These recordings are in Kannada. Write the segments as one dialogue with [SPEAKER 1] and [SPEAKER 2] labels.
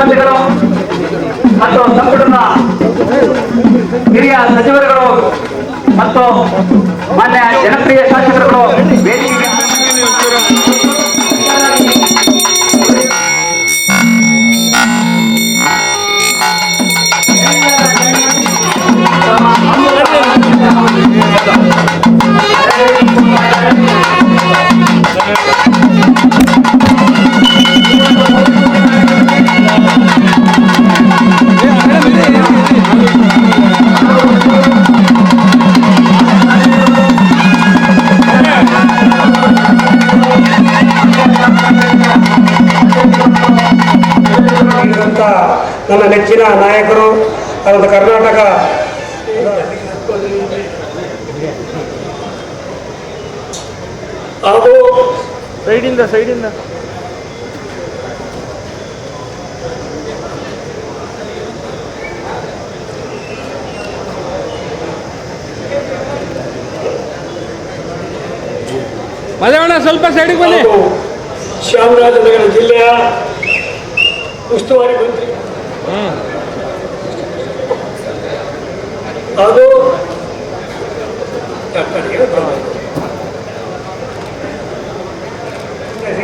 [SPEAKER 1] ಸಿಬ್ಬಂದಿಗಳು ಮತ್ತು ಸಂಪುಟದ ಹಿರಿಯ ಸಚಿವರುಗಳು ಮತ್ತು ಮಾನ್ಯ ಜನಪ್ರಿಯ ಶಾಸಕರುಗಳು ವೇದಿಕೆಗೆ
[SPEAKER 2] ನನ್ನ ನೆಚ್ಚಿನ ನಾಯಕರು ಅದರ ಕರ್ನಾಟಕ. ಹಾಗೂ
[SPEAKER 3] ಸೈಡಿಂದ ಸೈಡಿಂದ. ಮದೇವಣ್ಣ ಸ್ವಲ್ಪ ಸೈಡಿಗೆ ಬನ್ನಿ.
[SPEAKER 2] ಚಾಮರಾಜನಗರ ಜಿಲ್ಲೆಯ ಉಸ್ತುವಾರಿ ಮಂತ್ರಿ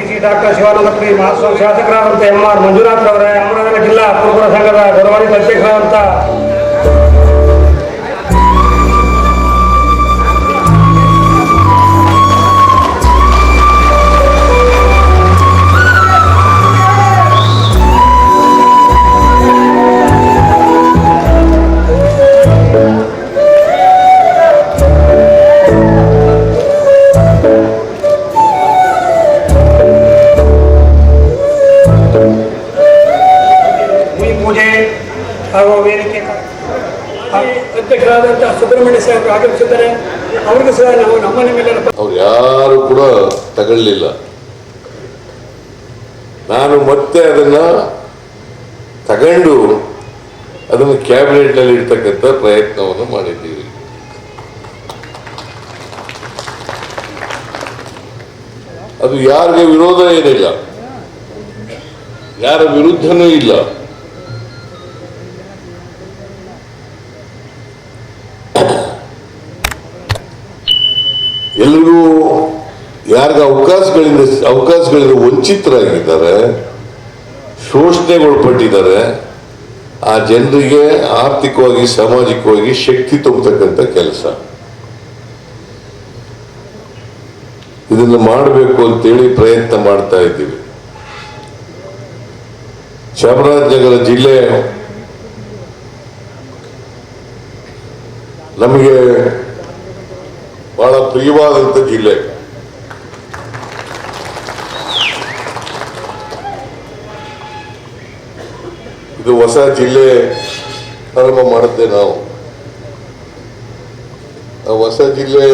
[SPEAKER 2] ಶ್ರೀ ಡಾಕ್ಟರ್ ಶಿವಾನಂದ ಪುರಿ ಮಹಾಸ್ವಾಮಿ ಶಾಸಕರಾದಂಥ ಎಂ ಆರ್ ಮಂಜುನಾಥ್ ಅವರೇ ಅಮರನಗರ ಜಿಲ್ಲಾ ಕುರುಬರ ಸಂಘದ ಗೌರವಾನ್ವಿತ ಅಧ್ಯಕ್ಷರಾದಂಥ ಪೂಜೆ ಹಾಗೂ ವೇದಿಕೆ ಅಧ್ಯಕ್ಷರಾದಂಥ ಸುಬ್ರಹ್ಮಣ್ಯ ಸಾಹೇಬರು ಆಗಮಿಸಿದ್ದಾರೆ. ಅವ್ರಿಗೂ ಸಹ ನಾವು ನಮ್ಮ ಮೇಲೆ
[SPEAKER 4] ಅವ್ರು ಯಾರು ಕೂಡ ತಗೊಳ್ಳಿಲ್ಲ. ನಾನು ಮತ್ತೆ ಅದನ್ನ ತಗೊಂಡು ಅದನ್ನು ಕ್ಯಾಬಿನೆಟ್ನಲ್ಲಿ ಇಡ್ತಕ್ಕಂಥ ಪ್ರಯತ್ನವನ್ನು ಮಾಡಿದ್ದೀವಿ. ಅದು ಯಾರಿಗೆ ವಿರೋಧ ಏನಿಲ್ಲ. ಯಾರ ವಿರುದ್ಧನೂ ಇಲ್ಲ. ಎಲ್ರಿಗೂ ಯಾರಿಗ ಅವಕಾಶಗಳಿಂದ ಅವಕಾಶಗಳಿಂದ ವಂಚಿತರಾಗಿದ್ದಾರೆ, ಶೋಷಣೆಗೊಳಪಟ್ಟಿದ್ದಾರೆ, ಆ ಜನರಿಗೆ ಆರ್ಥಿಕವಾಗಿ, ಸಾಮಾಜಿಕವಾಗಿ ಶಕ್ತಿ ತುಂಬತಕ್ಕಂಥ ಕೆಲಸ. ಇದನ್ನು ಮಾಡಬೇಕು ಅಂತೇಳಿ ಪ್ರಯತ್ನ ಮಾಡ್ತಾ ಇದ್ದೀವಿ. ಚಾಮರಾಜನಗರ ಜಿಲ್ಲೆ ನಮಗೆ ಬಹಳ ಪ್ರಿಯವಾದಂಥ ಜಿಲ್ಲೆ. ಇದು ಹೊಸ ಜಿಲ್ಲೆ ಪ್ರಾರಂಭ ಮಾಡುತ್ತೆ ನಾವು. ಆ ಹೊಸ ಜಿಲ್ಲೆ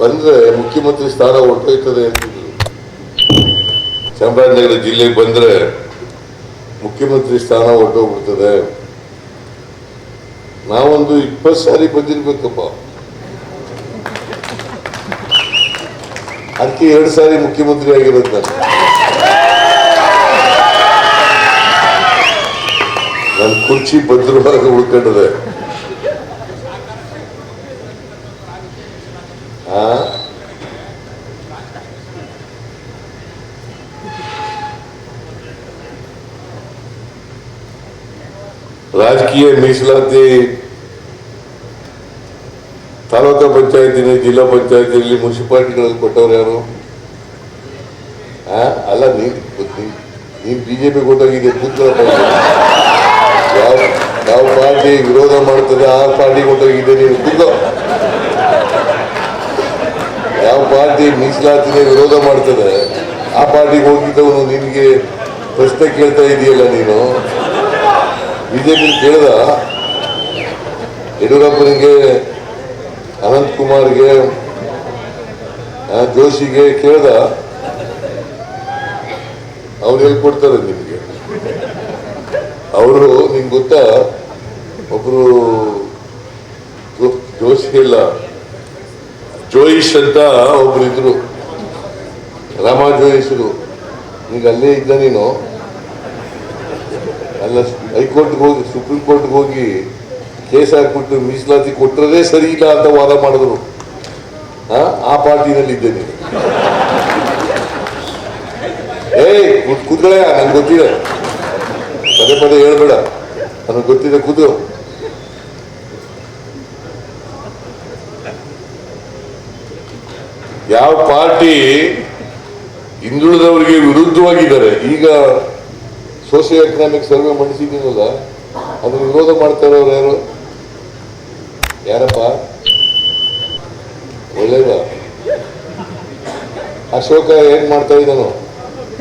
[SPEAKER 4] ಬಂದ್ರೆ ಮುಖ್ಯಮಂತ್ರಿ ಸ್ಥಾನ ಹೊರಟೋಯ್ತದೆ ಅಂತಿದ್ರು ಚಾಮರಾಜನಗರ ಜಿಲ್ಲೆಗೆ ಬಂದ್ರೆ ಮುಖ್ಯಮಂತ್ರಿ ಸ್ಥಾನ ಹೊರಟೋಗ್ಬಿಡ್ತದೆ ನಾವೊಂದು ಇಪ್ಪತ್ತು ಸಾರಿ ಬಂದಿರ್ಬೇಕಪ್ಪ. ಅದಕ್ಕೆ ಎರಡು ಸಾರಿ ಮುಖ್ಯಮಂತ್ರಿ ಆಗಿರೋದು ನಾನು ನನ್ನ ಕುರ್ಚಿ ಭದ್ರವಾಗಿ ಉಳ್ಕೊಂಡಿದೆ. ರಾಜಕೀಯ ಮೀಸಲಾತಿ ತಾಲೂಕಾ ಪಂಚಾಯತಿನ, ಜಿಲ್ಲಾ ಪಂಚಾಯತಿನಲ್ಲಿ ಮುನ್ಸಿಪಾಲಿಟಿಗಳಲ್ಲಿ ಕೊಟ್ಟವ್ರು ಯಾರು? ಅಲ್ಲ, ನೀನು ಬಿಜೆಪಿ ಕೊಟ್ಟೋಗಿದೆ ಕೂತ್ಕೊಳ್ಳಪ್ಪ ಯಾವ ಯಾವ ಪಾರ್ಟಿ ವಿರೋಧ ಮಾಡ್ತದೆ, ಆ ಪಾರ್ಟಿ ಕೊಟ್ಟೋಗಿದೆ ನೀನು ಕೂತ್ಕೋ. ಯಾವ ಪಾರ್ಟಿ ಮೀಸಲಾತಿನ ವಿರೋಧ ಮಾಡ್ತದೆ, ಆ ಪಾರ್ಟಿಗೆ ಹೋಗಿದ್ದವನು ನಿನಗೆ ಪ್ರಶ್ನೆ ಕೇಳ್ತಾ ಇದೆಯಲ್ಲ ನೀನು? ಬಿಜೆಪಿ ಕೇಳ್ದ? ಯಡಿಯೂರಪ್ಪನಿಗೆ ಅನಂತ್ ಕುಮಾರ್ಗೆ ಆ, ಜೋಶಿಗೆ ಕೇಳ್ದ ಅವ್ರು ಹೇಳ್ಕೊಡ್ತಾರೆ ನಿಮಗೆ. ಅವರು ನಿಂಗೆ ಗೊತ್ತಾ ಒಬ್ರು ಜೋಶಿ ಇಲ್ಲ ಜೋಯಿಶ್ ಅಂತ ಒಬ್ರು ಇದ್ರು. ರಾಮ ಜೋಯಿಸರು ಈಗ ಅಲ್ಲೇ ಇದ್ದ ನೀನು? ಅಲ್ಲ ಹೈಕೋರ್ಟ್ಗೆ ಹೋಗಿ ಸುಪ್ರೀಂ ಕೋರ್ಟ್ಗೆ ಹೋಗಿ ಕೇಸ್ ಹಾಕ್ಬಿಟ್ಟು ಮೀಸಲಾತಿ ಕೊಟ್ಟರದೇ ಸರಿ ಇಲ್ಲ ಅಂತ ವಾದ ಮಾಡಿದ್ರು. ಆ? ಪಾರ್ಟಿನಲ್ಲಿ ಇದ್ದೆ ನೀನು ಏಯ್ ಕೂತ್ ಕೂತ್ಕೊಳ್ಳೆ ನಂಗೆ ಗೊತ್ತಿದೆ. ಪದೇ ಪದೇ ಹೇಳ್ಬೇಡ. ನನಗೆ ಗೊತ್ತಿದೆ ಕೂತು ಯಾವ ಪಾರ್ಟಿ ಹಿಂದುಳಿದವರಿಗೆ ವಿರುದ್ಧವಾಗಿದ್ದಾರೆ, ಈಗ ಸೋಸಿಯೋ ಎಕನಾಮಿಕ್ ಸರ್ವೆ ಮಾಡಿಸಿದ್ದೀನಲ್ಲ ಅದನ್ನು ವಿರೋಧ ಮಾಡ್ತಾ ಇರೋರು ಯಾರು? ಯಾರಪ್ಪ? ಒಳ್ಳೇದ ಅಶೋಕ ಏನ್ ಮಾಡ್ತಾ ಇದ್ದಾನು?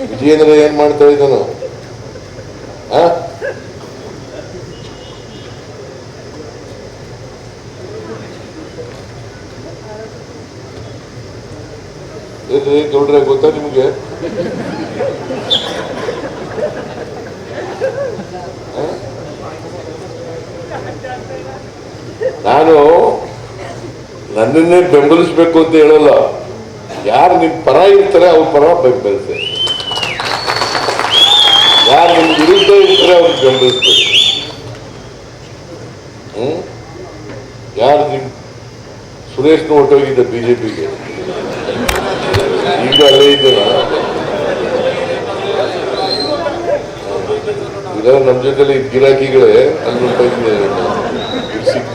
[SPEAKER 4] ವಿಜಯೇಂದ್ರ ಏನ್ ಮಾಡ್ತಾ ಇದ್ದಾನು? ಆ? ಗೌಡ್ರೆ ಗೊತ್ತಾ ನಿಮ್ಗೆ? ನಾನು ನನ್ನನ್ನೇ ಬೆಂಬಲಿಸ್ಬೇಕು ಅಂತ ಹೇಳಲ್ಲ. ಯಾರು ನಿಮ್ ಪರ ಇರ್ತಾರೆ ಅವ್ರ ಪರ ಬೆಂಬಲಿಸಿ ಯಾರು ನಿಮ್ ವಿರುದ್ಧ ಇರ್ತಾರೆ ಅವ್ರು ಬೆಂಬಲಿಸ್ಬೇಕು. ಹ್ಮ್? ಯಾರು ನಿಮ್ ಸುರೇಶ್ನ ಹೊಟ್ಟೋಗಿದ್ದ ಬಿಜೆಪಿಗೆ? ಈಗ ಅಲ್ಲೇ ಇದ್ದ ಈಗ ನಮ್ಮ ಜೊತೆಲಿ ಗಿರಾಕಿಗಳೇ ಅಲ್ಲಿ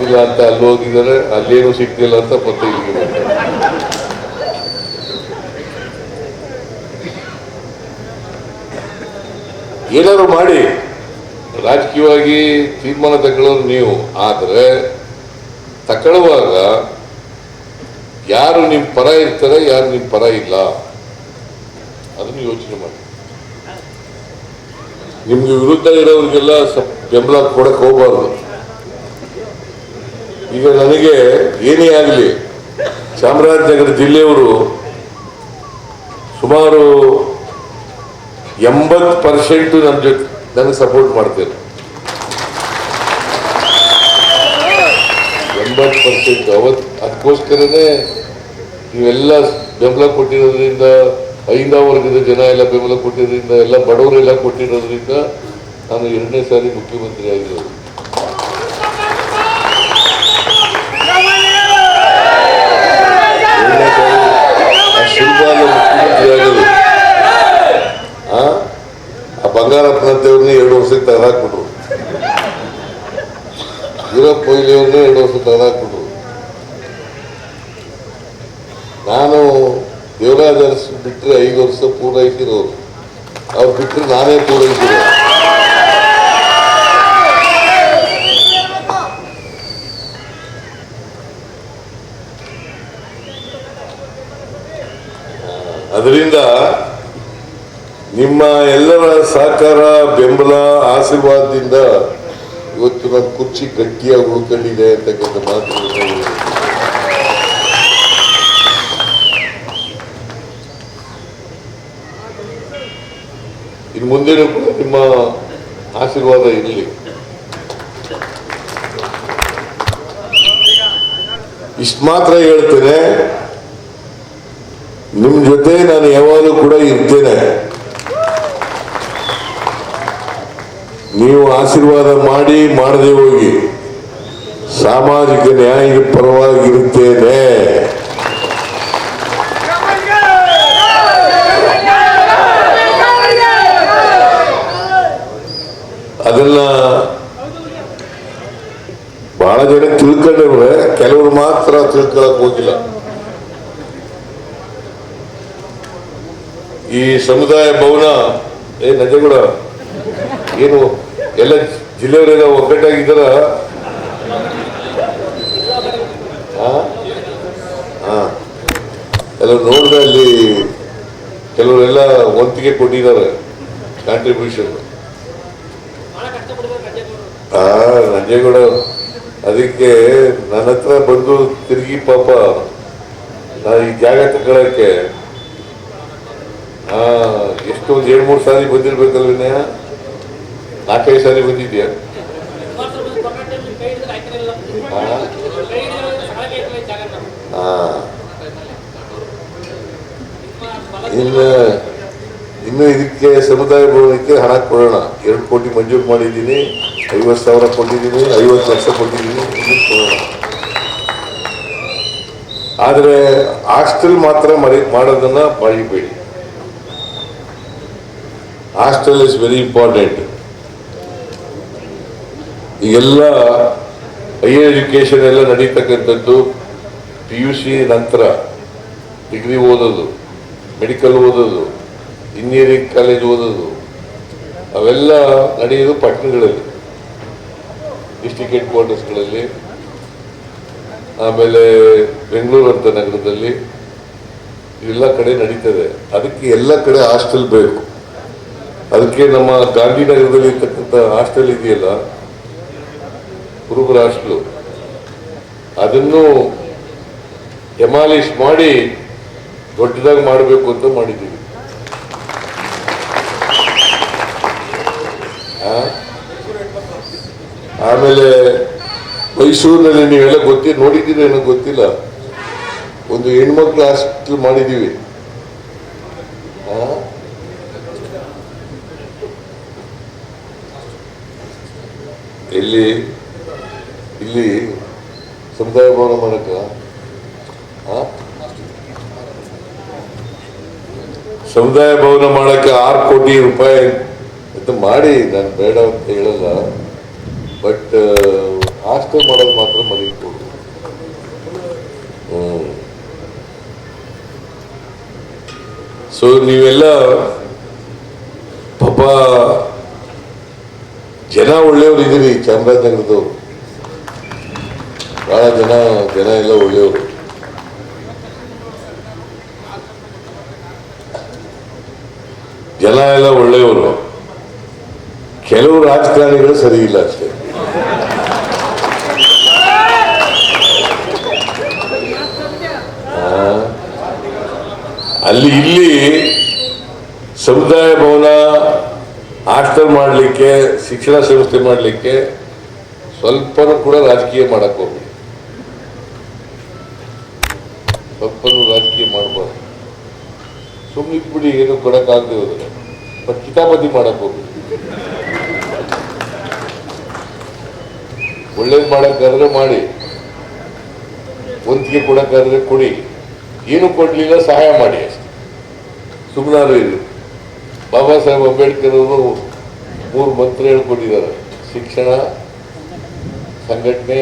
[SPEAKER 4] ಸಿಕ್ತಿಲ್ಲ ಅಂತ ಅಲ್ಲಿ ಹೋಗಿದ್ದಾರೆ, ಅಲ್ಲೇನು ಸಿಕ್ಕಿಲ್ಲ ಅಂತ ಮತ್ತೆ ಏನಾದ್ರು ಮಾಡಿ. ರಾಜಕೀಯವಾಗಿ ತೀರ್ಮಾನ ತಗೊಳ್ಳೋದು ನೀವು, ಆದ್ರೆ ತಗೊಳ್ಳುವಾಗ ಯಾರು ನಿಮ್ ಪರ ಇರ್ತಾರೆ, ಯಾರು ನಿಮ್ ಪರ ಇಲ್ಲ? ಅದನ್ನು ಯೋಚನೆ ಮಾಡಿ. ನಿಮ್ಗೆ ವಿರುದ್ಧ ಇರೋರಿಗೆಲ್ಲ ಬೆಂಬಲ ಕೊಡಕ್ ಹೋಗ್ಬಾರ್ದು. ಈಗ ನನಗೆ ಏನೇ ಆಗಲಿ, ಚಾಮರಾಜನಗರ ಜಿಲ್ಲೆಯವರು ಸುಮಾರು ಎಂಬತ್ತು ಪರ್ಸೆಂಟು ನನ್ನ ಜೊತೆ ನನಗೆ ಸಪೋರ್ಟ್ ಮಾಡ್ತೇನೆ ಎಂಬತ್ತು ಪರ್ಸೆಂಟ್ ಅವತ್ತು ಅದಕ್ಕೋಸ್ಕರನೇ ನೀವೆಲ್ಲ ಬೆಂಬಲ ಕೊಟ್ಟಿರೋದ್ರಿಂದ, ಐದಾ ವರ್ಗದ ಜನ ಎಲ್ಲ ಬೆಂಬಲ ಕೊಟ್ಟಿರೋದ್ರಿಂದ, ಎಲ್ಲ ಬಡವರೆಲ್ಲ ಕೊಟ್ಟಿರೋದ್ರಿಂದ ನಾನು ಎರಡನೇ ಸಾರಿ ಮುಖ್ಯಮಂತ್ರಿ ಆಗಿರೋದು ಎರಡನೇ ಸಾರಿ ಅಷ್ಟ್ ಸುಲಭ ಅಲ್ಲ ಮುಖ್ಯಮಂತ್ರಿ ಆಗೋದು ಆ ಆ ಬಂಗಾರಪ್ಪನಂತವ್ರನ್ನ ಎರಡು ವರ್ಷಕ್ಕೆ ತೆಗೆದಾಕ್ಬಿಟ್ರು ವೀರಪ್ಪ ಮೊಯ್ಲಿಯವ್ರನ್ನ ಎರಡು ವರ್ಷ ತೆಗೆದಾಕ್ಬಿಟ್ರು ನಾನು ದೇವರಾಜ ಅರಸು ಬಿಟ್ಟರೆ ಐದು ವರ್ಷ ಪೂರೈಸಿರೋರು. ಅವ್ರು ಬಿಟ್ಟರೆ ನಾನೇ ಪೂರೈಸಿರೋ ಅದರಿಂದ ನಿಮ್ಮ ಎಲ್ಲರ ಸಹಕಾರ, ಬೆಂಬಲ, ಆಶೀರ್ವಾದದಿಂದ ಇವತ್ತು ನನ್ನ ಕುರ್ಚಿ ಗಟ್ಟಿಯಾಗಿ ಉಳ್ಕೊಂಡಿದೆ ಅಂತಕ್ಕಂಥ ಮಾತು. ಇನ್ನು ಮುಂದೆನೂ ಕೂಡ ನಿಮ್ಮ ಆಶೀರ್ವಾದ ಇರಲಿ. ಇಷ್ಟು ಮಾತ್ರ ಹೇಳ್ತೇನೆ. ನಿಮ್ಮ ಜೊತೆ ನಾನು ಯಾವಾಗಲೂ ಕೂಡ ಇರ್ತೇನೆ. ನೀವು ಆಶೀರ್ವಾದ ಮಾಡಿ, ಮಾಡದೆ ಹೋಗಿ. ಸಾಮಾಜಿಕ ನ್ಯಾಯದ ಪರವಾಗಿರುತ್ತೇನೆ. ಅದನ್ನ ಬಹಳ ಜನ ತಿಳ್ಕೊಂಡ್ರೆ ಕೆಲವರು ಮಾತ್ರ ತಿಳ್ಕೊಳಕ್ ಹೋಗಿಲ್ಲ. ಈ ಸಮುದಾಯ ಭವನ, ಏ ನಂಜೇಗೌಡ ಏನು? ಎಲ್ಲ ಜಿಲ್ಲೆಯವರೆಲ್ಲ ಒಗ್ಗಟ್ಟಾಗಿದ್ದಾರ. ಎಲ್ಲ ನೋಡಿದ್ರೆ ಅಲ್ಲಿ ಕೆಲವರೆಲ್ಲ ಒಂತಿಗೆ ಕೊಟ್ಟಿದ್ದಾರೆ ಕಾಂಟ್ರಿಬ್ಯೂಷನ್ ಹಾ ನಂಜೇಗೌಡ, ಅದಕ್ಕೆ ನನ್ನ ಹತ್ರ ಬಂದು ತಿರುಗಿ ಪಾಪ, ನಾನು ಈ ಜಾಗ ತಗೊಳಕ್ಕೆ ಎಷ್ಟು ಒಂದು ಎರಡು ಮೂರು ಸಾರಿ ಬಂದಿರ್ಬೇಕಲ್ಲ ವಿನಯ ನಾಲ್ಕೈದು ಸಾರಿ ಬಂದಿದ್ಯಾ. ಇನ್ನು ಇನ್ನು ಇದಕ್ಕೆ ಸಮುದಾಯ ಭವನಕ್ಕೆ ಹಣ ಕೊಡೋಣ. ಎರಡು ಕೋಟಿ ಮಂಜೂರು ಮಾಡಿದ್ದೀನಿ, ಐವತ್ತು ಸಾವಿರ ಕೊಟ್ಟಿದ್ದೀನಿ, ಐವತ್ತು ಲಕ್ಷ ಕೊಟ್ಟಿದ್ದೀನಿ ಕೊಡೋಣ. ಆದರೆ ಹಾಸ್ಟೆಲ್ ಮಾತ್ರ ಮರಿ ಮಾಡೋದನ್ನು ಮರಿಬೇಡಿ ಹಾಸ್ಟೆಲ್ ಇಸ್ ವೆರಿ ಇಂಪಾರ್ಟೆಂಟ್ ಈಗೆಲ್ಲ ಹೈಯರ್ ಎಜುಕೇಶನ್ ಎಲ್ಲ ನಡೀತಕ್ಕಂಥದ್ದು ಪಿ ಯು ಸಿ ನಂತರ ಡಿಗ್ರಿ ಓದೋದು ಮೆಡಿಕಲ್ ಓದೋದು ಇಂಜಿನಿಯರಿಂಗ್ ಕಾಲೇಜ್ ಓದೋದು, ಅವೆಲ್ಲ ನಡೆಯೋದು ಪಟ್ಟಣಗಳಲ್ಲಿ ಡಿಸ್ಟಿಕ್ ಹೆಡ್ ಕ್ವಾರ್ಟರ್ಸ್ಗಳಲ್ಲಿ ಆಮೇಲೆ ಬೆಂಗಳೂರು ಅಂತ ನಗರದಲ್ಲಿ ಎಲ್ಲ ಕಡೆ ನಡೀತದೆ. ಅದಕ್ಕೆ ಎಲ್ಲ ಕಡೆ ಹಾಸ್ಟೆಲ್ ಬೇಕು. ಅದಕ್ಕೆ ನಮ್ಮ ಗಾಂಧಿನಗರದಲ್ಲಿ ಇರ್ತಕ್ಕಂಥ ಹಾಸ್ಟೆಲ್ ಇದೆಯಲ್ಲ ಹುಡುಗರ ರಾಷ್ಟ್ರಗಳು ಅದನ್ನು ಡೆಮಾಲಿಷ್ ಮಾಡಿ ದೊಡ್ಡದಾಗಿ ಮಾಡಬೇಕು ಅಂತ ಮಾಡಿದ್ದೀವಿ? ಆಮೇಲೆ ಮೈಸೂರಿನಲ್ಲಿ ನೀವೆಲ್ಲ ಗೊತ್ತಿ, ನೋಡಿದ್ದೀರ ಏನೋ ಗೊತ್ತಿಲ್ಲ. ಒಂದು ಹೆಣ್ಮಕ್ಳು ಹಾಸ್ಪಿಟ್ಲ್ ಮಾಡಿದ್ದೀವಿ. ಆ? ಇಲ್ಲಿ ಸಮುದಾಯ ಭವನ ಮಾಡಕ್ಕ? ಸಮುದಾಯ ಭವನ ಮಾಡಕ್ಕೆ ಆರು ಕೋಟಿ ರೂಪಾಯಿ ಅಂತ ಮಾಡಿ, ನಾನು ಬೇಡ ಅಂತ ಹೇಳಲ್ಲ. ಬಟ್ ಹಾಸ್ಟೆಲ್ ಮಾಡೋದು ಮಾತ್ರ ಮರಿ ಹ್ಮ್. ಸೊ ನೀವೆಲ್ಲ ಪಾಪ ಜನ ಒಳ್ಳೆಯವ್ರು ಇದ್ದೀರಿ, ಚಾಮರಾಜನಗರದವರು. ಬಹಳ ಜನ ಜನ ಎಲ್ಲ ಒಳ್ಳೆಯವರು ಜನ ಎಲ್ಲ ಒಳ್ಳೆಯವರು. ಕೆಲವು ರಾಜಕಾರಣಿಗಳು ಸರಿ ಇಲ್ಲ ಅಷ್ಟೇ. ಅಲ್ಲಿ ಇಲ್ಲಿ ಸಮುದಾಯ ಭವನ ಹಾಸ್ಟೆಲ್ ಮಾಡಲಿಕ್ಕೆ, ಶಿಕ್ಷಣ ಸಂಸ್ಥೆ ಮಾಡಲಿಕ್ಕೆ ಸ್ವಲ್ಪನೂ ಕೂಡ ರಾಜಕೀಯ ಮಾಡಕ್ ಸುಮ್ಮನೆ ಇಟ್ಬಿಡಿ ಏನು ಕೊಡಕ್ಕಾಗದೆ ಹೋದ್ರೆ. ಬಟ್ ಚಿತಾಪತಿ ಮಾಡಕ್ ಹೋಗಿ ಒಳ್ಳೇದು ಮಾಡೋಕ್ಕಾದ್ರೆ ಮಾಡಿ. ಒಂದಿಗೆ ಕೊಡೋಕ್ಕಾದ್ರೆ ಕೊಡಿ. ಏನು ಕೊಡ್ಲಿಲ್ಲ, ಸಹಾಯ ಮಾಡಿ ಅಷ್ಟೇ. ಸುಮ್ಮನಾರು ಇರಿ. ಬಾಬಾ ಸಾಹೇಬ್ ಅಂಬೇಡ್ಕರ್ ಅವರು ಮೂರು ಮಂತ್ರ ಹೇಳ್ಕೊಟ್ಟಿದ್ದಾರೆ. ಶಿಕ್ಷಣ, ಸಂಘಟನೆ,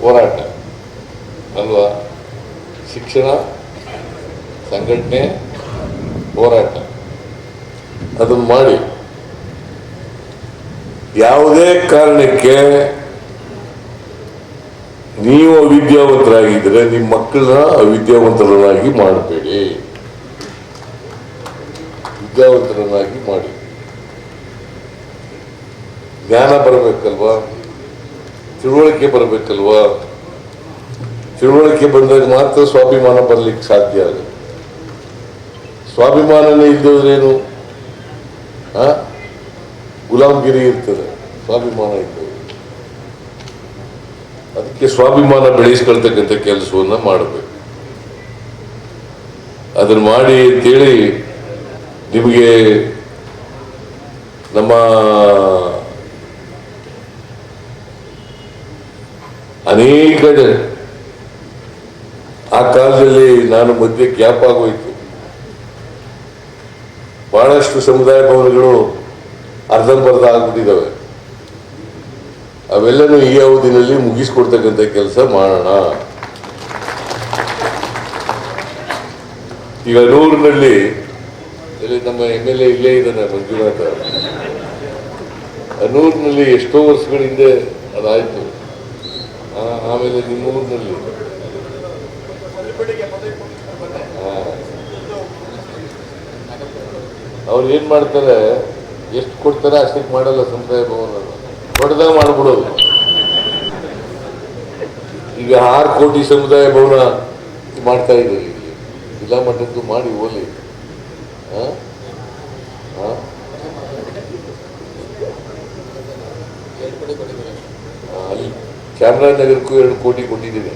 [SPEAKER 4] ಹೋರಾಟ. ಅಲ್ವಾ? ಶಿಕ್ಷಣ, ಸಂಘಟನೆ ಹೋರಾಟ. ಅದನ್ನು ಮಾಡಿ. ಯಾವುದೇ ಕಾರಣಕ್ಕೆ ನೀವು ಅವಿದ್ಯಾವಂತರಾಗಿದ್ದರೆ ನಿಮ್ಮ ಮಕ್ಕಳನ್ನ ಅವಿದ್ಯಾವಂತರನ್ನಾಗಿ ಮಾಡಬೇಡಿ. ವಿದ್ಯಾವಂತರನ್ನಾಗಿ ಮಾಡಿ. ಜ್ಞಾನ ಬರಬೇಕಲ್ವಾ? ತಿಳುವಳಿಕೆ ಬರಬೇಕಲ್ವಾ? ತಿಳುವಳಿಕೆ ಬಂದಾಗ ಮಾತ್ರ ಸ್ವಾಭಿಮಾನ ಬರ್ಲಿಕ್ಕೆ ಸಾಧ್ಯ ಆಗುತ್ತೆ. ಸ್ವಾಭಿಮಾನನೇ ಇದ್ದವರೇನು? ಗುಲಾಮ್ಗಿರಿ ಇರ್ತದೆ, ಸ್ವಾಭಿಮಾನ ಇದ್ದವರು. ಅದಕ್ಕೆ ಸ್ವಾಭಿಮಾನ ಬೆಳೆಸ್ಕೊಳ್ತಕ್ಕಂಥ ಕೆಲಸವನ್ನ ಮಾಡಬೇಕು. ಅದನ್ನ ಮಾಡಿ ಅಂತೇಳಿ ನಿಮಗೆ ನಮ್ಮ ಅನೇಕ ಆ ಕಾಲದಲ್ಲಿ ನಾನು ಮಧ್ಯೆ ಗ್ಯಾಪ್ ಆಗೋಯ್ತು. ಬಹಳಷ್ಟು ಸಮುದಾಯ ಭವನಗಳು ಅರ್ಧಂಬರ್ಧ ಆಗ್ಬಿಟ್ಟಿದ್ದಾವೆ. ಅವೆಲ್ಲನೂ ಈ ಅವಧಿನಲ್ಲಿ ಮುಗಿಸ್ಕೊಡ್ತಕ್ಕಂಥ ಕೆಲಸ ಮಾಡೋಣ. ಈಗ ನೂರಿನಲ್ಲಿ, ಇಲ್ಲಿ ನಮ್ಮ ಎಂ ಎಲ್ ಎ ಇಲ್ಲೇ ಇದ್ದಾನೆ ಮಂಜುನಾಥ. ನೂರಿನಲ್ಲಿ ಎಷ್ಟೋ ವರ್ಷಗಳ ಹಿಂದೆ ಅದಾಯ್ತು ಆಮೇಲೆ ನಿಮ್ಮೂರಿನಲ್ಲಿ. ಅವ್ರು ಏನ್ ಮಾಡ್ತಾರೆ, ಎಷ್ಟು ಕೊಡ್ತಾರೆ ಅಷ್ಟಕ್ಕೆ ಮಾಡಲ್ಲ ಸಂಪ್ರದಾಯ ಭವನ ದೊಡ್ಡದಾಗ ಮಾಡ್ಬಿಡೋದು. ಈಗ ಆರು ಕೋಟಿ ಸಮುದಾಯ ಭವನ ಮಾಡ್ತಾ ಇದ್ದೀವಿ ಇಲ್ಲಿ. ಜಿಲ್ಲಾ ಮಟ್ಟದ್ದು ಮಾಡಿ ಹೋಲಿ ಅಲ್ಲಿ ಚಾಮರಾಜನಗರಕ್ಕೂ ಎರಡು ಕೋಟಿ ಕೊಟ್ಟಿದ್ದೀನಿ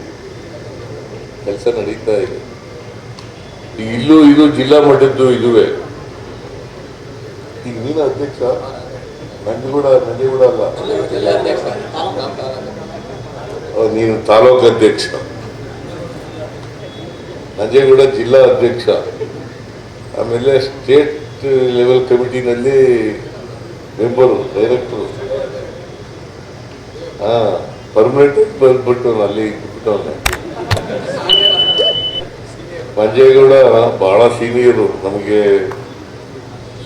[SPEAKER 4] ಕೆಲಸ ನಡೀತಾ ಇದೆ. ಇಲ್ಲೂ ಇದು ಜಿಲ್ಲಾ ಮಟ್ಟದ್ದು ಇದುವೆ. ಈಗ ನೀನು ಅಧ್ಯಕ್ಷ ಮಂಡ್ಯ ಕೂಡ ಅಲ್ಲ. ಓ, ನೀನು ತಾಲೂಕು ಅಧ್ಯಕ್ಷ. ನಂಜೇಗೌಡ ಜಿಲ್ಲಾ ಅಧ್ಯಕ್ಷ. ಆಮೇಲೆ ಸ್ಟೇಟ್ ಲೆವೆಲ್ ಕಮಿಟಿನಲ್ಲಿ ಮೆಂಬರು ಡೈರೆಕ್ಟರು. ಹಾ ಪರ್ಮನೆಂಟ್ ಬಂದ್ಬಿಟ್ಟು ಅಲ್ಲಿ ಬಿಟ್ಟವನ್ನೆ ಮಂಜೇಗೌಡ ಬಹಳ ಸೀನಿಯರು ನಮಗೆ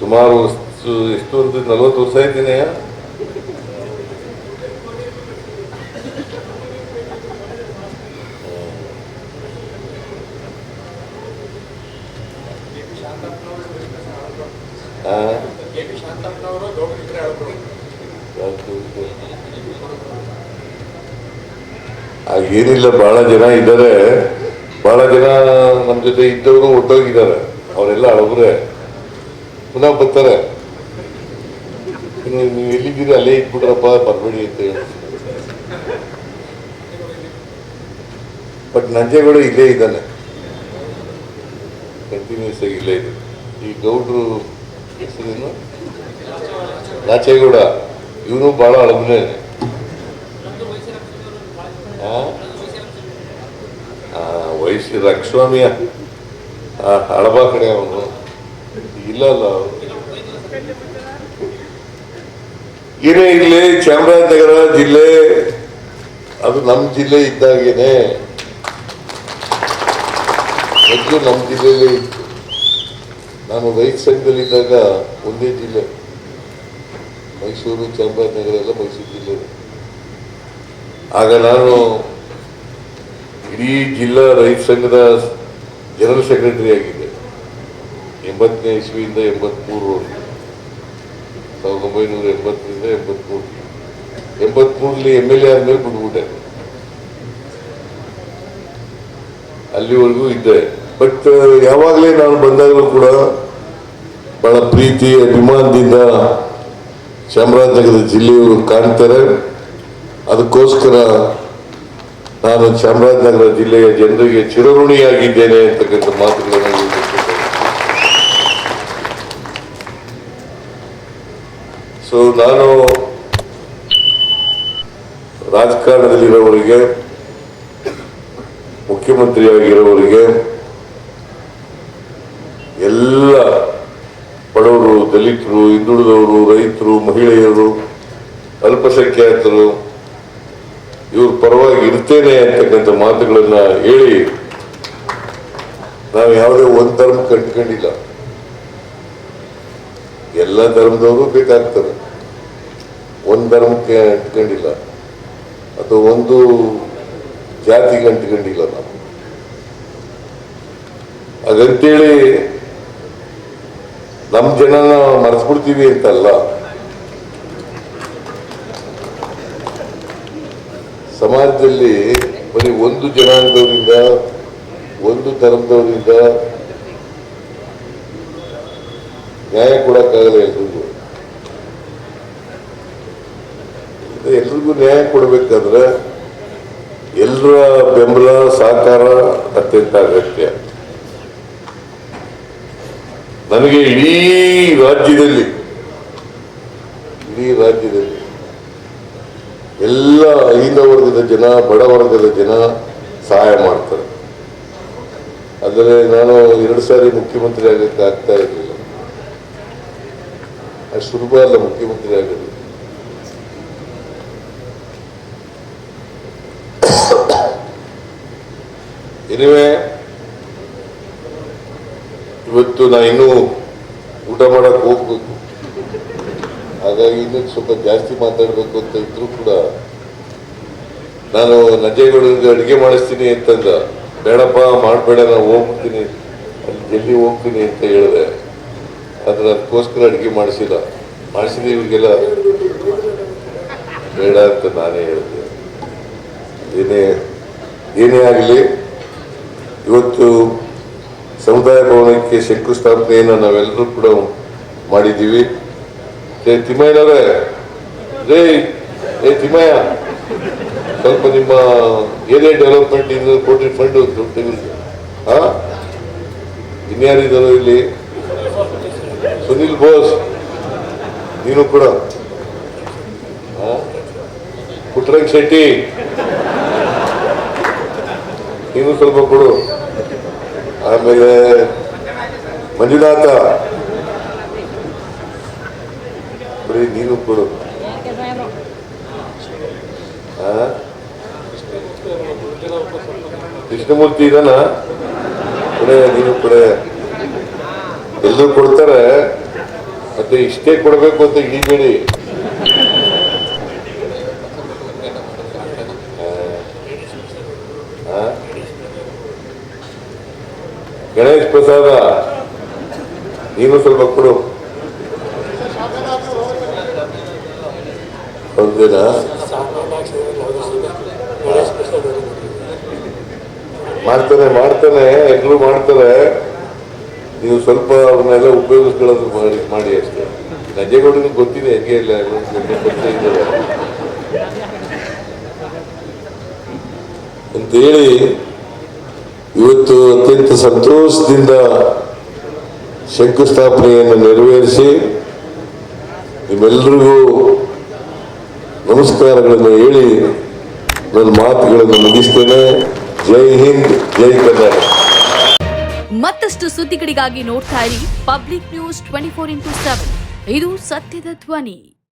[SPEAKER 4] ಸುಮಾರು ಸು- ಎಷ್ಟು ಒಂದು ನಲ್ವತ್ತು ವರ್ಷ ಆಯ್ತೀನಿ ಏನಿಲ್ಲ ಬಹಳ ಜನ ಇದ್ದಾರೆ. ಬಹಳ ಜನ ನಮ್ಮ ಜೊತೆ ಇದ್ದವರು ಒಟ್ಟೋಗಿದ್ದಾರೆ. ಅವರೆಲ್ಲ ಹಳಬ್ರೆ. ಪುನಃ ಬರ್ತಾರೆ. ನೀವು ಎಲ್ಲಿದ್ದೀರಿ ಅಲ್ಲೇ ಇಟ್ಬಿಟ್ರಪ್ಪ, ಬರಬೇಡಿ ಅಂತ ಬಟ್ ನಂಜೇಗೌಡ ಇಲ್ಲೇ ಇದ್ದಾನೆ. ಕಂಟಿನ್ಯೂಸ್ ಆಗಿ ಇಲ್ಲೇ ಇದೆ. ಈ ಗೌಡ್ರು ಹೆಸರೇನು? ರಾಚೇಗೌಡ. ಇವನು ಬಹಳ ಹಳಬ್ನೇ. ವಯಸ್ಸು ರಂಗಸ್ವಾಮಿಯ ಹಳಬ ಕಡೆ ಅವನು. ಇಲ್ಲ ಅಲ್ಲ ಅವ್ನು. ಇರ್ಲಿ ಚಾಮರಾಜನಗರ ಜಿಲ್ಲೆ, ಅದು ನಮ್ಮ ಜಿಲ್ಲೆ ಇದ್ದಾಗೇನೆ. ಮೊದಲು ನಮ್ಮ ಜಿಲ್ಲೆಯಲ್ಲೇ ಇತ್ತು. ನಾನು ರೈತ ಸಂಘದಲ್ಲಿ ಇದ್ದಾಗ ಒಂದೇ ಜಿಲ್ಲೆ. ಮೈಸೂರು, ಚಾಮರಾಜನಗರ ಎಲ್ಲ ಮೈಸೂರು ಜಿಲ್ಲೆ. ಆಗ ನಾನು ಇಡೀ ಜಿಲ್ಲಾ ರೈತ ಸಂಘದ ಜನರಲ್ ಸೆಕ್ರೆಟರಿ ಆಗಿದ್ದೆ. ಎಂಬತ್ತನೇ ಇಸ್ವಿಯಿಂದ ಎಂಬತ್ಮೂರವರೆಗೆ ಸಾವಿರದ ಒಂಬೈನೂರ ಎಂಬತ್ತರಿಂದ ಎಂಬತ್ಮೂರು. ಎಂಬತ್ಮೂರಲ್ಲಿ ಎಂ ಎಲ್ ಎ ಆದ್ಮೇಲೆ ಬಿಟ್ಬಿಟ್ಟೆ. ಅಲ್ಲಿವರೆಗೂ ಇದ್ದೆ. ಬಟ್ ಯಾವಾಗಲೇ ನಾನು ಬಂದಾಗಲೂ ಕೂಡ ಬಹಳ ಪ್ರೀತಿ, ಅಭಿಮಾನದಿಂದ ಚಾಮರಾಜನಗರ ಜಿಲ್ಲೆಯವರು ಕಾಣ್ತಾರೆ. ಅದಕ್ಕೋಸ್ಕರ ನಾನು ಚಾಮರಾಜನಗರ ಜಿಲ್ಲೆಯ ಜನರಿಗೆ ಚಿರಋಣಿಯಾಗಿದ್ದೇನೆ ಅಂತಕ್ಕಂಥ ಮಾತುಗಳನ್ನು ಸೊ ನಾನು ರಾಜಕಾರಣದಲ್ಲಿರೋವರಿಗೆ ಮುಖ್ಯಮಂತ್ರಿಯಾಗಿರೋವರಿಗೆ ಎಲ್ಲ ಬಡವರು, ದಲಿತರು, ಹಿಂದುಳಿದವರು, ರೈತರು, ಮಹಿಳೆಯರು, ಅಲ್ಪಸಂಖ್ಯಾತರು, ಇವ್ರ ಪರವಾಗಿ ಇರ್ತೇನೆ ಅಂತಕ್ಕಂಥ ಮಾತುಗಳನ್ನ ಹೇಳಿ ನಾವು ಯಾವುದೇ ಒಂದು ಧರ್ಮ ಕಂಡುಕೊಂಡಿಲ್ಲ. ಎಲ್ಲ ಧರ್ಮದವರು ಬೇಕಾಗ್ತಾರೆ ಒಂದು ಧರ್ಮಕ್ಕೆ ಇಟ್ಕೊಂಡಿಲ್ಲ ಅಥವಾ ಒಂದು ಜಾತಿಗೆ ಅಂಟ್ಕೊಂಡಿಲ್ಲ ನಾವು. ಅದಂತೇಳಿ ನಮ್ಮ ಜನನ ಮರೆಸ್ಬಿಡ್ತೀವಿ ಅಂತಲ್ಲ. ಸಮಾಜದಲ್ಲಿ ಬರೀ ಒಂದು ಜನಾಂಗದವರಿಂದ, ಒಂದು ಧರ್ಮದವರಿಂದ ನ್ಯಾಯ ಕೊಡಕ್ಕಾಗಲ್ಲ ಎಲ್ರಿಗೂ. ಎಲ್ರಿಗೂ ನ್ಯಾಯ ಕೊಡಬೇಕಾದ್ರೆ ಎಲ್ಲರ ಬೆಂಬಲ, ಸಹಕಾರ ಅತ್ಯಂತ ಅಗತ್ಯ. ನನಗೆ ಇಡೀ ರಾಜ್ಯದಲ್ಲಿ ಇಡೀ ರಾಜ್ಯದಲ್ಲಿ ಎಲ್ಲ ಹಿಂದ ವರ್ಗದ ಜನ, ಬಡ ವರ್ಗದ ಜನ ಸಹಾಯ ಮಾಡ್ತಾರೆ. ಆದರೆ ನಾನು ಎರಡು ಸಾರಿ ಮುಖ್ಯಮಂತ್ರಿ ಆಗಲಿಕ್ಕೆ ಆಗ್ತಾ ಇರಲಿಲ್ಲ. ಅಷ್ಟು ಸುಲಭ ಅಲ್ಲ ಮುಖ್ಯಮಂತ್ರಿ ಆಗೋದು ಇನಿವೆ ಇವತ್ತು ನಾ ಇನ್ನೂ ಊಟ ಮಾಡಕ್ ಹೋಗ್ಬೇಕು. ಹಾಗಾಗಿ ಇನ್ನೂ ಸ್ವಲ್ಪ ಜಾಸ್ತಿ ಮಾತಾಡ್ಬೇಕು ಅಂತ ಇದ್ರು ಕೂಡ ನಾನು ನಂಜೇಗೌಡರಿಗೆ ಅಡಿಗೆ ಮಾಡಿಸ್ತೀನಿ ಅಂತಂದ. ಬೇಡಪ್ಪ, ಮಾಡಬೇಡ ನಾನು ಹೋಗ್ತೀನಿ. ಅಲ್ಲಿ ಜಲ್ಲಿ ಹೋಗ್ತೀನಿ ಅಂತ ಹೇಳಿದೆ. ಆದ್ರೆ ಅದಕ್ಕೋಸ್ಕರ ಅಡಿಗೆ ಮಾಡಿಸಿಲ್ಲ. ಮಾಡಿಸಿದ್ರೆ ಇವ್ರಿಗೆಲ್ಲ. ಬೇಡ ಅಂತ ನಾನೇ ಹೇಳಿದೆ. ಏನೇ ಏನೇ ಆಗಲಿ. ಇವತ್ತು ಸಮುದಾಯ ಭವನಕ್ಕೆ ಶಂಕುಸ್ಥಾಪನೆಯನ್ನು ನಾವೆಲ್ಲರೂ ಕೂಡ ಮಾಡಿದ್ದೀವಿ. ಏ ತಿಮ್ಮಯ್ಯನವರೇ ರೇ ಏ ತಿಮ್ಮಯ್ಯ ಸ್ವಲ್ಪ ನಿಮ್ಮ ಏರಿಯಾ ಡೆವಲಪ್ಮೆಂಟ್ ಇಂದ ಕೋಟಿ ಫಂಡ್ ಹಾ ಇನ್ಯಾರಿದ್ದಾರೆ ಇಲ್ಲಿ? ಸುನಿಲ್ ಬೋಸ್. ನೀನು ಕೂಡ. ಪುಟ್ರಂಗ್ ಶೆಟ್ಟಿ. ನೀನು ಸ್ವಲ್ಪ ಕೊಡು. ಆಮೇಲೆ ಮಂಜುನಾಥ. ಬರೀ ನೀನು ಕೊಡು? ಕೃಷ್ಣಮೂರ್ತಿ ಇದನ್ನ ಕೊಡೆ, ನೀನು ಕೊಡೆ. ಎಲ್ಲರೂ ಕೊಡ್ತಾರೆ, ಮತ್ತೆ ಇಷ್ಟೇ ಕೊಡಬೇಕು ಅಂತ ಹಿಡಿಬೇಡಿ ಆ? ಗಣೇಶ್ ಪ್ರಸಾದ? ನೀನು ಸ್ವಲ್ಪ ಕೊಡು. ಒಂದಿನ ಮಾಡ್ತಾನೆ ಮಾಡ್ತಾನೆ, ಎಲ್ಲರೂ ಮಾಡ್ತಾರೆ. ನೀವು ಸ್ವಲ್ಪ ಅವ್ರನ್ನೆಲ್ಲ ಉಪಯೋಗಿಸ್ಕೊಳ್ಳೋದು ಮಾಡಿ ಮಾಡಿ ಅಷ್ಟೇ. ನಜೇಗೌಡನಿಗೆ ಗೊತ್ತಿದೆ ಹೆಂಗೆ ಇಲ್ಲ ಇದ್ದಾರೆ ಅಂತೇಳಿ ಇವತ್ತು ಅತ್ಯಂತ ಸಂತೋಷದಿಂದ ಶಂಕುಸ್ಥಾಪನೆಯನ್ನು ನೆರವೇರಿಸಿ ನಿಮ್ಮೆಲ್ಲರಿಗೂ ನಮಸ್ಕಾರಗಳನ್ನು ಹೇಳಿ ನನ್ನ ಮಾತುಗಳನ್ನು ಮುಗಿಸ್ತೇನೆ. ಜೈ ಹಿಂದ್, ಜೈ ಕರ್ನಾಟಕ.
[SPEAKER 5] ಮತ್ತಷ್ಟು ಸುದ್ದಿಗಳಿಗಾಗಿ ನೋಡ್ತಾ ಇರಿ public news twenty four into seven. ಇದು ಸತ್ಯದ ಧ್ವನಿ.